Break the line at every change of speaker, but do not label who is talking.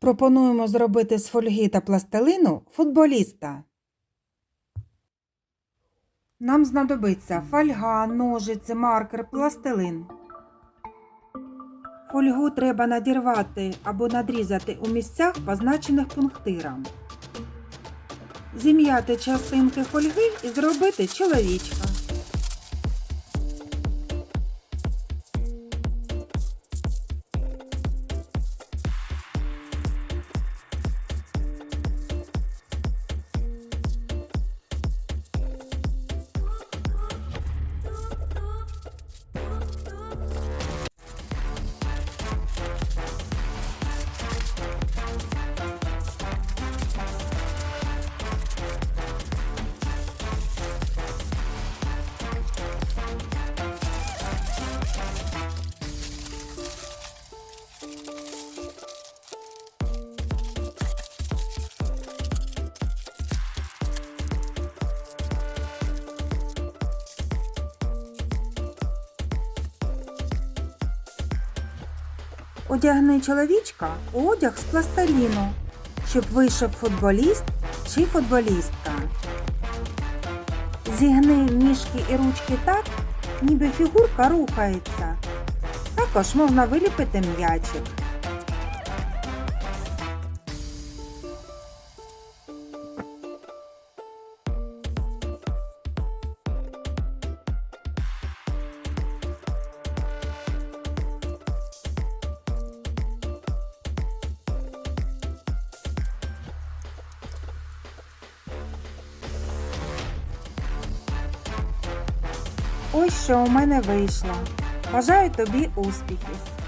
Пропонуємо зробити з фольги та пластилину футболіста. Нам знадобиться фольга, ножиці, маркер, пластилин. Фольгу треба надірвати або надрізати у місцях, позначених пунктиром. Зім'яти частинки фольги і зробити чоловічка. Одягни чоловічка у одяг з пластиліну, щоб вийшов футболіст чи футболістка. Зігни ніжки і ручки так, ніби фігурка рухається. Також можна виліпити м'ячик. Ось що у мене вийшло. Бажаю тобі успіхів!